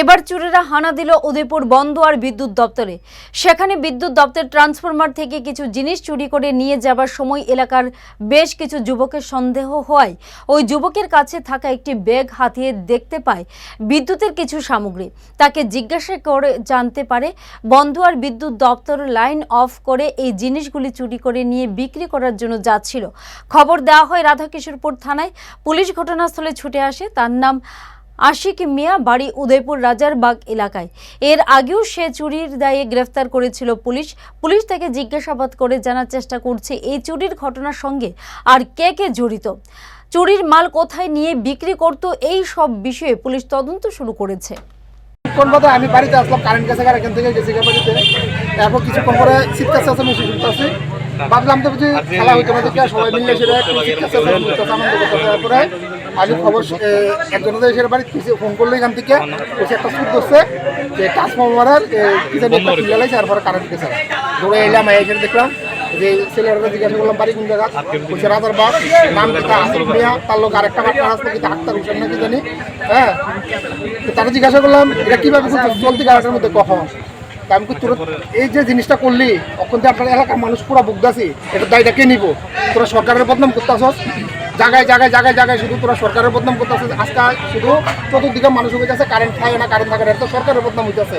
এবার চোরেরা হানা দিল উদয়পুর বন্দোয়ার বিদ্যুৎ দপ্তরে। সেখানে বিদ্যুৎ দপ্তর ট্রান্সফরমার থেকে কিছু জিনিস চুরি করে নিয়ে যাবার সময় এলাকার বেশ কিছু যুবকের সন্দেহ হওয়ায় ওই যুবকের কাছে থাকা একটি ব্যাগ হাতিয়ে দেখতে পায় বিদ্যুতের কিছু সামগ্রী। তাকে জিজ্ঞাসা করে জানতে পারে বন্দোয়ার বিদ্যুৎ দপ্তর লাইন অফ করে এই জিনিসগুলি চুরি করে নিয়ে বিক্রি করার জন্য যাচ্ছিল। খবর দেওয়া হয় রাধাকিশোরপুর থানায়। পুলিশ ঘটনাস্থলে ছুটে আসে। তার নাম আশিক মিয়া বাড়ি উদয়পুর রাজারবাগ এলাকায়। এর আগেও সে চুরির দায়ে গ্রেফতার করেছিল পুলিশ। পুলিশ তাকে জিজ্ঞাসাবাদ করে জানার চেষ্টা করছে এই চুরির ঘটনার সঙ্গে আর কে কে জড়িত। চুরির মাল কোথায় নিয়ে বিক্রি করত এই সব বিষয়ে পুলিশ তদন্ত শুরু করেছে। আমি বাড়িতে আসলাম কারেন্ট গেছে এখান থেকে গেছি তারপর কিছুক্ষণ পরে আসি। ভাবলাম তো খেলা হইতে সবাই মিলে সেটা তারপরে আমি খবর এ, একজনের এসে বাড়ি কিছু ফোন করল এখান থেকে। বলছে একটা যে ট্রান্সফরমারের এ, কি জানি একটা কারেন্ট গেছে। দৌড়ে এলাম এসে দেখলাম যে ছেলেরা জিজ্ঞাসা করলাম বাড়ি কোন জায়গা? রাজার নাম মিয়া তার লোক আরেকটা পার্টনার আসলো কিতা আক্তার হোসেন নাকি জানি। হ্যাঁ? তারা জিজ্ঞাসা করলাম এটা কীভাবে? চলতি গাড়িটার মধ্যে কখন? আমি তোরা এই যে জিনিসটা করলি তখন আপনার এলাকার মানুষ পুরো বুকদাসি এটা দায়টা কে নিব? তোরা সরকারের বদনাম করতেছস? জায়গায় জায়গায় জায়গায় জায়গায় শুধু তোরা সরকারের বদনাম করতেছে। আজকে শুধু চতুর্দিকে মানুষ হয়ে যাচ্ছে কারেন্ট খায় না কারেন্ট থাকে না তো সরকারের বদনাম হইতেছে।